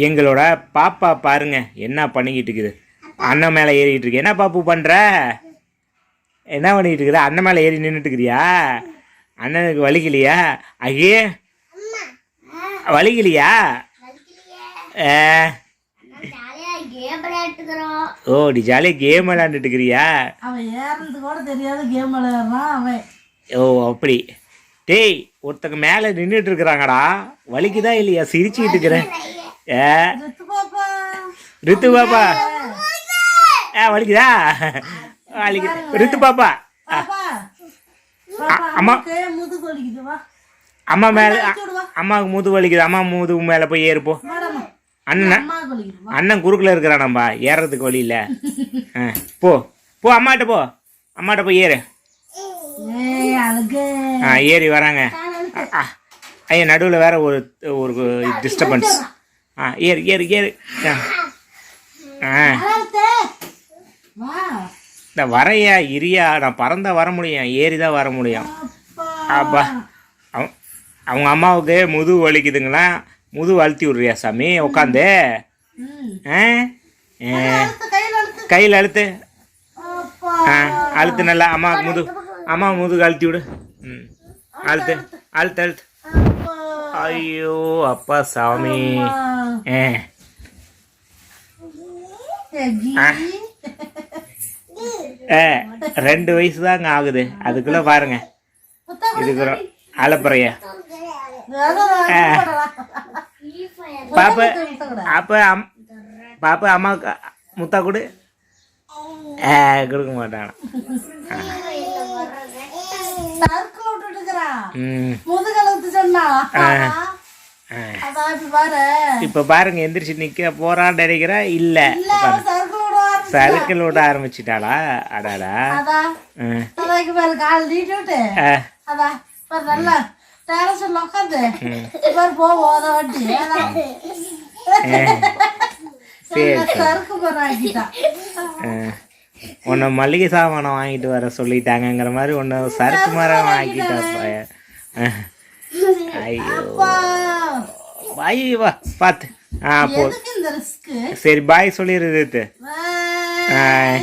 எங்களோட பாப்பா பாருங்க என்ன பண்ணிக்கிட்டு இருக்குது அண்ணன் மேலே ஏறிக்கிட்டு இருக்கு என்ன பாப்பு பண்ணுற என்ன பண்ணிக்கிட்டு இருக்கிற அண்ணன் மேலே ஏறி நின்றுட்டு இருக்கிறியா அண்ணனுக்கு வலிக்கலையா? ஐயே வலிக்கலையா? ஓ நீ ஜாலியாக கேம் விளையாண்டுட்டு இருக்கிறியா அவன் ஏறது கூட தெரியாத கேம் விளையாடுறான் அவன். ஓ அப்படி. டேய் ஒருத்தங்க மேலே நின்றுட்டு இருக்கிறாங்கடா வலிக்குதா இல்லையா? சிரிச்சுக்கிட்டு இருக்கிறேன் ரித்து பாப்பா ஏ வலிக்குதா? வலிக்கு. ரித்து பாப்பா. அம்மா. வலிக்குது அம்மா மேலே அம்மாவுக்கு முது வலிக்குது. அம்மா முதுகு மேலே போய் ஏறுப்போ. மேடம் அண்ணன் வலிக்குது அண்ணன் குறுக்கில் இருக்கிறானம்பா. ஏறுறதுக்கு வழி இல்லை. ஆ போ. போ அம்மாட்ட போ. அம்மாட்ட போய் ஏறு. ஆ ஏறி வராங்க. ஆ, ஆ. ஐயா நடுவில் வேற ஒரு ஒரு டிஸ்டர்பன்ஸ் ஆ ஏறு ஏறு ஏறு. இந்த வரையா இரியா நான் பறந்தா வர முடியும் ஏறி தான் வர முடியும். அப்பா. அப்பா அவ- அவங்க அம்மாவுக்கு முதுகு வலிக்குதுங்களா? முதுகு அழுத்தி விட்றியா சாமி? உட்காந்து கையில அழுத்து. ஆ அழுத்து நல்லா அம்மா முது அம்மா முதுகு அழுத்தி விடு. ம். அழுத்து அழுத்து அழுத்து. ஐயோ அப்பா சாமி. ரெண்டு வயசு தாங்க ஆகுது. அதுக்குள்ளே பாருங்க. இதுக்கு அலப்புறைய. பாப்பா அப்போ அம் பாப்பா அம்மாவுக்கு முத்தா கொடு. கொடுக்க மாட்டானா. சர்க்கிள் விட்டுட்டு இருக்கிறான் ம். முதுகழுத்து சொன்னா இப்ப பாரு. இப்போ பாருங்க எந்திரிச்சு நிற்க போறான்னு நினைக்கிறா இல்லை. சர்க்கிள் விட ஆரம்பிச்சிட்டாளா? அடாடா. உன்னை மல்லிகை சாமானம் வாங்கிட்டு வர சொல்லிட்டாங்கங்கிற மாதிரி உன்னை சரக்கு மரம் வாங்கிட்டா. ஐயோ. பாய் வா பார்த்து ஆ போ. சரி பாய் சொல்லிடுறது பாய்.